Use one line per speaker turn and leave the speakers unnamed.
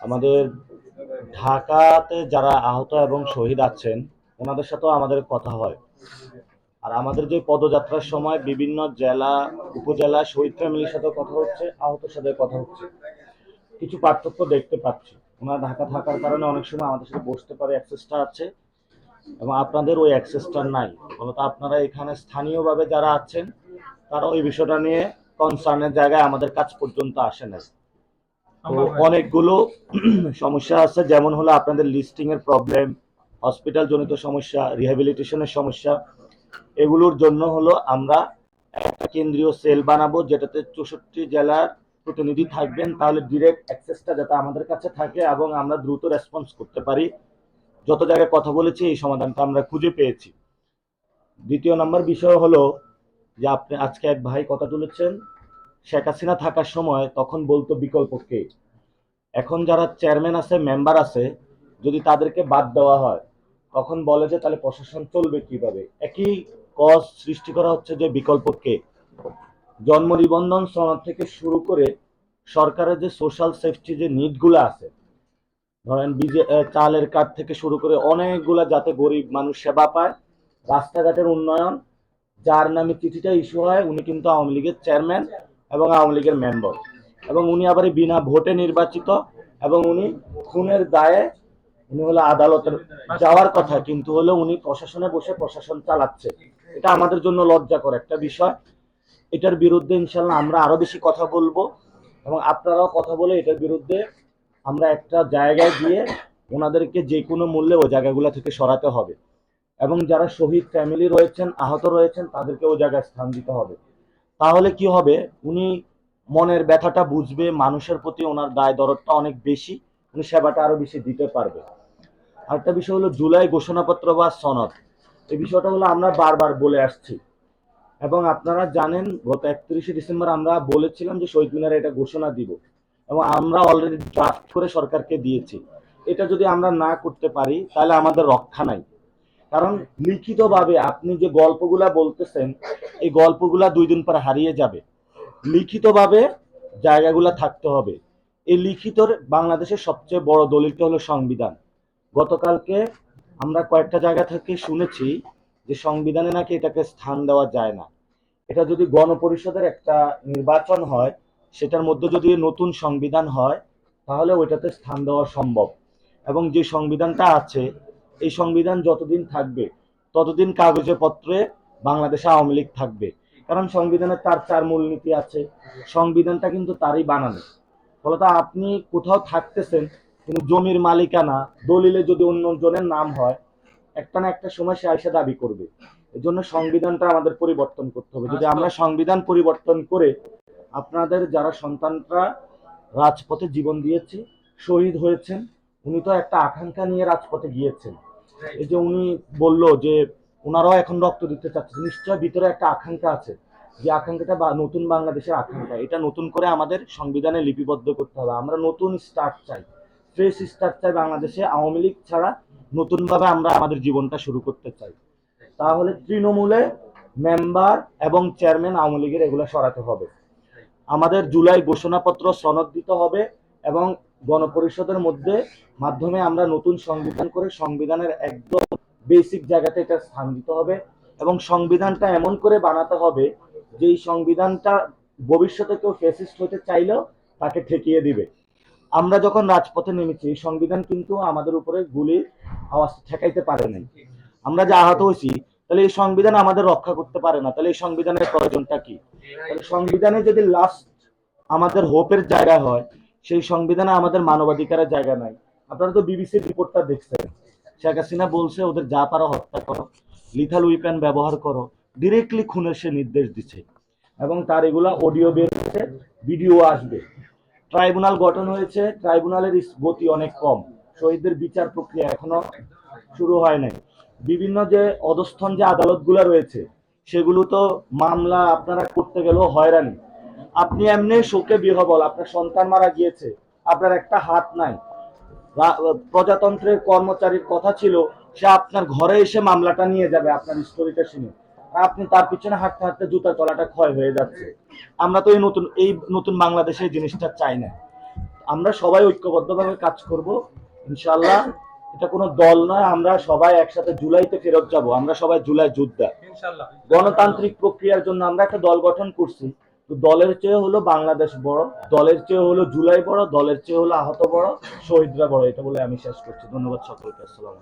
আমাদের ঢাকাতে যারা আহত এবং শহীদ আছেন, ওনাদের সাথেও আমাদের কথা হয়। আর আমাদের যে পদযাত্রার সময় বিভিন্ন জেলা, উপজেলা শহীদ ফ্যামিলির সাথে কথা হচ্ছে আহতের সাথে কথা হচ্ছে। কিছু পার্থক্য দেখতে পাচ্ছি। ওনারা ঢাকা থাকার কারণে অনেক সময় আমাদের সাথে বসতে পারে, অ্যাক্সেসটা আছে এবং আপনাদের ওই অ্যাক্সেসটা নাই। ফলত আপনারা এখানে স্থানীয়ভাবে যারা আছেন, তারা ওই বিষয়টা নিয়ে কনসার্নের জায়গায় আমাদের কাজ পর্যন্ত আসে না তো অনেকগুলো সমস্যা আছে যেমন হলো আপনাদের লিস্টিং এর প্রবলেম হসপিটাল জনিত সমস্যা রিহ্যাবিলিটেশনের সমস্যা। এগুলোর জন্য হলো আমরা একটা কেন্দ্রীয় সেল বানাবো যেটাতে চৌষট্টি জেলার প্রতিনিধি থাকবেন তাহলে ডিরেক্ট অ্যাক্সেসটা যাতে আমাদের কাছে থাকে এবং আমরা দ্রুত রেসপন্স করতে পারি। যত জায়গায় কথা বলেছি এই সমাধানটা আমরা খুঁজে পেয়েছি। দ্বিতীয় নম্বর বিষয় হলো যে আপনি আজকে এক ভাই কথা তুলেছেন। শেখ হাসিনা থাকার সময় তখন বলতো বিকল্প কে? এখন যারা চেয়ারম্যান আছে, মেম্বার আছে, যদি তাদেরকে বাদ দেওয়া হয়, তখন বলে যে তাহলে প্রশাসন চলবে কীভাবে? একই কজ সৃষ্টি করা হচ্ছে যে বিকল্প কে? জন্ম নিবন্ধন সনদ থেকে শুরু করে সরকারের যে সোশ্যাল সেফটি যে নিডগুলো আছে, ধরেন বিজে চালের কার্ড থেকে শুরু করে অনেকগুলা যাতে গরিব মানুষ সেবা পায়, রাস্তাঘাটের উন্নয়ন, যার নামে চিঠিটা ইস্যু হয়, উনি কিন্তু আওয়ামী লীগের চেয়ারম্যান এবং আওয়ামী লীগের মেম্বার এবং উনি আবার বিনা ভোটে নির্বাচিত এবং উনি খুনের দায়ে উনি হলো আদালতের যাওয়ার কথা, কিন্তু হলো উনি প্রশাসনে বসে প্রশাসন চালাচ্ছে। এটা আমাদের জন্য লজ্জাকর একটা বিষয়। এটার বিরুদ্ধে ইনশাল্লাহ আমরা আরও বেশি কথা বলব এবং আপনারাও কথা বলে এটার বিরুদ্ধে আমরা একটা জায়গায় গিয়ে ওনাদেরকে যে কোনো মূল্যে ওই জায়গাগুলো থেকে সরাতে হবে। এবং যারা শহীদ ফ্যামিলি রয়েছেন, আহত রয়েছেন, তাদেরকে ওই জায়গায় স্থান দিতে হবে। তাহলে কি হবে? উনি মনের ব্যথাটা বুঝবে, মানুষের প্রতি ওনার দায় দরদটা অনেক বেশি, উনি সেবাটা আরও বেশি দিতে পারবে। আরেকটা বিষয় হলো জুলাই ঘোষণাপত্র বা সনদ। এই বিষয়টা হলো আমরা বারবার বলে আসছি। এবং আপনারা জানেন, গত একত্রিশে ডিসেম্বর আমরা বলেছিলাম যে শহীদ মিনারে এটা ঘোষণা দিব। এবং আমরা অলরেডি ড্রাফট করে সরকারকে দিয়েছি। এটা যদি আমরা না করতে পারি, তাহলে আমাদের রক্ষা নাই। কারণ লিখিতভাবে আপনি যে গল্পগুলা বলতেছেন, এই গল্পগুলা দুই দিন পর হারিয়ে যাবে। লিখিতভাবে জায়গাগুলা থাকতে হবে। এই লিখিতর বাংলাদেশের সবচেয়ে বড় দলিলটা হলো সংবিধান। গতকালকে আমরা কয়েকটা জায়গা থেকে শুনেছি যে সংবিধানে নাকি এটাকে স্থান দেওয়া যায় না। এটা যদি গণপরিষদের একটা নির্বাচন হয়, সেটার মধ্যে যদি নতুন সংবিধান হয়, তাহলে ওইটাতে স্থান দেওয়া সম্ভব। এবং যে সংবিধানটা আছে এই সংবিধান যতদিন থাকবে, ততদিন কাগজে পত্রে বাংলাদেশে আওয়ামী লীগ থাকবে। কারণ সংবিধানের তার চার মূলনীতি আছে, সংবিধানটা কিন্তু তারই বানানো। ফলত আপনি কোথাও থাকতেছেন, কিন্তু জমির মালিকানা, দলিলে যদি অন্য জনের নাম হয়, একটা না একটা সময় সে আইসা দাবি করবে। এই জন্য সংবিধানটা আমাদের পরিবর্তন করতে হবে। যদি আমরা সংবিধান পরিবর্তন করে আপনাদের যারা সন্তানরা রাজপথে জীবন দিয়েছে, শহীদ হয়েছেন উনি তো একটা আকাঙ্ক্ষা নিয়ে রাজপথে গিয়েছেন। এই যে উনি বলল যে ওনারাও এখন রক্ত দিতে চাচ্ছে নিশ্চয় ভিতরে একটা আকাঙ্ক্ষা আছে। যে আকাঙ্ক্ষাটা বা নতুন বাংলাদেশের আকাঙ্ক্ষা, এটা নতুন করে আমাদের সংবিধানে লিপিবদ্ধ করতে হবে। আমরা নতুন স্টার্ট চাই, ফ্রেশ স্টার্ট চাই বাংলাদেশে, আওয়ামী লীগ ছাড়া নতুনভাবে আমরা আমাদের জীবনটা শুরু করতে চাই। তাহলে তৃণমূলে মেম্বার এবং চেয়ারম্যান আওয়ামী লীগের এগুলো সরাতে হবে। আমাদের জুলাই ঘোষণাপত্র সনদ দিতে হবে এবং গণপরিষদের মধ্যে মাধ্যমে আমরা নতুন সংবিধান করে সংবিধানের একদম বেসিক জায়গাতে এটা স্থান দিতে হবে এবং সংবিধানটা এমন করে বানাতে হবে যে এই সংবিধানটা ভবিষ্যতে কেউ ফেসিস্ট হতে চাইলেও তাকে ঠেকিয়ে দিবে। আমরা যখন রাজপথে নেমেছি, এই সংবিধান কিন্তু আমাদের উপরে গুলির আওয়াজ ঠেকাইতে পারে নাই। আমরা যে আহত হয়েছি, তাহলে এই সংবিধান আমাদের রক্ষা করতে পারে না। তাহলে এই সংবিধানের প্রয়োজনটা কি? সংবিধানে যদি লাস্ট আমাদের হোপের জায়গা হয় সেই সংবিধানে আমাদের মানবাধিকারের জায়গা নাই। আপনারা তো বিবিসির রিপোর্টটা দেখছেন। শেখ হাসিনা বলছে, ওদের যা পারো হত্যা করো লিথাল উইপেন ব্যবহার করো ডিরেক্টলি খুনের সে নির্দেশ দিচ্ছে। এবং তার এগুলা অডিও বের হচ্ছে ভিডিও আসবে। ট্রাইব্যুনাল গঠন হয়েছে, ট্রাইব্যুনালের গতি অনেক কম। শহীদদের বিচার প্রক্রিয়া এখনও শুরু হয় নাই। বিভিন্ন যে অধস্থন যে আদালতগুলো রয়েছে, সেগুলো তো মামলা আপনারা করতে গেলেও হয়রানি। আপনি এমনি শোকে বিহবল আপনার সন্তান মারা গিয়েছে আপনার একটা হাত নাই। প্রজাতন্ত্রের কর্মচারীর কথা ছিল সে আপনার ঘরে এসে মামলাটা নিয়ে যাবে আপনার স্টোরিটা শুনে। আপনি তার পিছনে হাঁটতে হাঁটতে জুতা তলাটা ক্ষয় হয়ে যাচ্ছে। আমরা তো এই নতুন এই নতুন বাংলাদেশে এই জিনিসটা চাই না। আমরা সবাই ঐক্যবদ্ধভাবে কাজ করব ইনশাল্লাহ এটা কোনো দল নয় আমরা সবাই একসাথে জুলাইতে ফেরত যাব আমরা সবাই জুলাই যোদ্ধা। গণতান্ত্রিক প্রক্রিয়ার জন্য আমরা একটা দল গঠন করছি। তো দলের চেয়ে হলো বাংলাদেশ বড়, দলের চেয়ে হলো জুলাই বড়, দলের চেয়ে হলো আহত বড়, শহীদরা বড়, এটা বলে আমি শেষ করছি। ধন্যবাদ সকলকে, আসসালাম